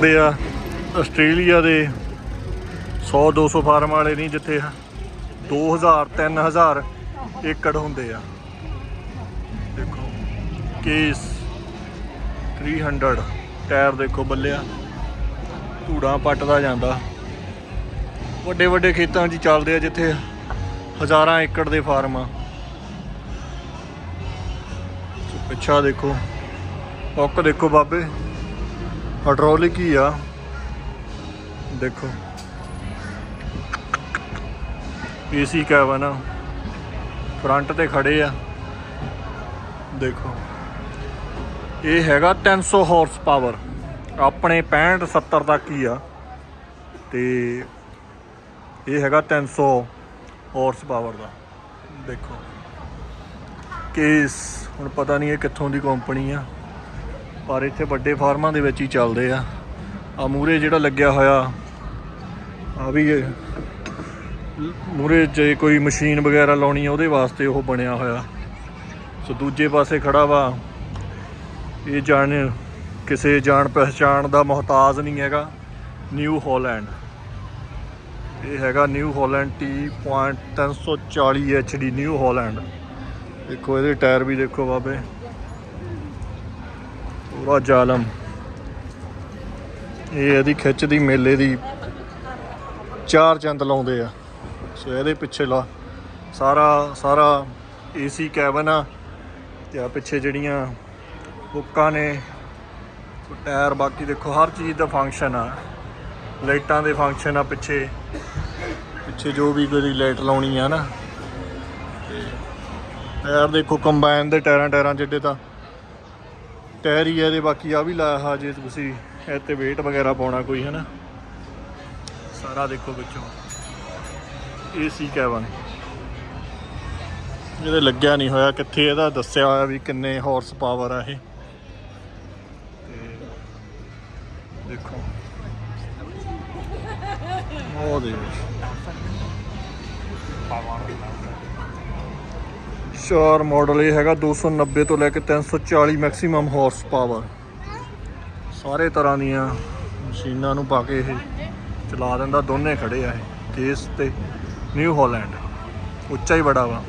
ਦੇ ਆ, ਆਸਟ੍ਰੇਲੀਆ ਦੇ 100 200 ਫਾਰਮ ਵਾਲੇ ਨਹੀਂ ਜਿੱਥੇ 2000 3000 ਏਕੜ ਹੁੰਦੇ ਆ। ਦੇਖੋ, ਕੇਸ 300 ਟਾਇਰ ਦੇਖੋ ਬੱਲਿਆ, ਧੂੜਾਂ ਪੱਟਦਾ ਜਾਂਦਾ। ਵੱਡੇ ਵੱਡੇ ਖੇਤਾਂ 'ਚ ਚੱਲਦੇ ਆ ਜਿੱਥੇ ਹਜ਼ਾਰਾਂ ਏਕੜ ਦੇ ਫਾਰਮ ਆ। ਤੇ ਪਿੱਛਾ ਦੇਖੋ ਹੁੱਕ ਦੇਖੋ ਬਾਬੇ। ਹਾਈਡ੍ਰੋਲਿਕ ਹੀ ਆ। ਦੇਖੋ। ਏਸੀ ਕੈਬਨ ਆ ਫਰੰਟ ਤੇ ਖੜੇ ਆ। ਦੇਖੋ। ਇਹ ਹੈਗਾ 300 ਹਾਰਸ ਪਾਵਰ ਆਪਣੇ 65 70 ਤੱਕ ਹੀ ਆ। ਤੇ ਇਹ ਹੈਗਾ 300 ਹਾਰਸ ਪਾਵਰ ਦਾ। ਦੇਖੋ। ਕੇਸ, ਹੁਣ ਪਤਾ ਨਹੀਂ ਇਹ ਕਿੱਥੋਂ ਦੀ ਕੰਪਨੀ ਆ। ਪਰ ਇੱਥੇ ਵੱਡੇ ਫਾਰਮਾਂ ਦੇ ਵਿੱਚ ਹੀ ਚੱਲਦੇ ਆ। ਆ ਮੂਰੇ ਜਿਹੜਾ ਲੱਗਿਆ ਹੋਇਆ ਆ ਵੀ ਮੂਰੇ ਜੇ ਕੋਈ ਮਸ਼ੀਨ ਵਗੈਰਾ ਲਾਉਣੀ ਆ, ਉਹਦੇ ਵਾਸਤੇ ਉਹ ਬਣਿਆ ਹੋਇਆ। ਸੋ ਦੂਜੇ ਪਾਸੇ ਖੜਾ ਵਾ। ਇਹ ਜਾਣ, ਕਿਸੇ ਜਾਣ ਪਹਿਚਾਣ ਦਾ ਮੁਹਤਾਜ ਨਹੀਂ ਹੈਗਾ। New Holland. ਇਹ ਹੈਗਾ New Holland T.340 HD New Holland. ਦੇਖੋ ਇਹਦੇ ਟਾਇਰ ਵੀ ਦੇਖੋ ਬਾਬੇ। ਪੂਰਾ ਜ਼ਾਲਮ। ਇਹ ਇਹਦੀ ਖਿੱਚ ਦੀ ਮੇਲੇ ਦੀ ਚਾਰ ਚੰਦ ਲਾਉਂਦੇ ਆ। ਸੋ ਇਹਦੇ ਪਿੱਛੇ ਲਾ, ਸਾਰਾ ਸਾਰਾ ਏਸੀ ਕੈਬਨ ਆ। ਤੇ ਆ ਪਿੱਛੇ ਜਿਹੜੀਆਂ ਬੁੱਕਾਂ ਨੇ ਟਾਇਰ ਬਾਕੀ ਦੇਖੋ, ਹਰ ਚੀਜ਼ ਦਾ ਫੰਕਸ਼ਨ ਆ। ਲਾਈਟਾਂ ਦੇ ਫੰਕਸ਼ਨ ਆ ਪਿੱਛੇ। ਪਿੱਛੇ ਜੋ ਵੀ ਕੋਈ ਲਾਈਟ ਲਾਉਣੀ ਆ ਨਾ। ਤੇ ਟਾਇਰ ਦੇਖੋ ਕੰਬਾਈਨ ਦੇ ਟਾਇਰਾਂ ਟਾਇਰਾਂ ਜਿੱਡੇ ਤਾਂ ਟਾਇਰ ਹੀ ਆ ਇਹਦੇ, ਬਾਕੀ ਆ ਵੀ ਲਾਇਆ ਹਾ ਜੇ ਤੁਸੀਂ ਇਹ ਤੇ weight ਵਗੈਰਾ ਪਾਉਣਾ ਕੋਈ ਹੈ ਨਾ ਸਾਰਾ ਦੇਖੋ ਵਿੱਚੋਂ। ਏਸੀ ਕੈਬਨ ਇਹਦੇ ਲੱਗਿਆ ਨਹੀਂ ਹੋਇਆ, ਕਿੱਥੇ ਇਹਦਾ ਦੱਸਿਆ ਹੋਇਆ ਵੀ ਕਿੰਨੇ ਹਾਰਸ ਪਾਵਰ ਆ ਇਹ। ਦੇਖੋ। ਉਹ ਦੇ ਚਾਰ ਮਾਡਲ ਇਹ ਹੈਗਾ 290 ਤੋਂ ਲੈ ਕੇ 340 ਮੈਕਸਿਮਮ ਹਾਰਸ ਪਾਵਰ ਸਾਰੇ ਤਰ੍ਹਾਂ ਦੀਆਂ ਮਸ਼ੀਨਾਂ ਨੂੰ ਪਾ ਕੇ ਇਹ ਚਲਾ ਦਿੰਦਾ, ਦੋਨੇ ਖੜੇ ਆ ਇਹ। ਕੇਸ ਤੇ ਨਿਊ ਹਾਲੈਂਡ ਉੱਚਾ ਹੀ ਬੜਾ ਵਾ।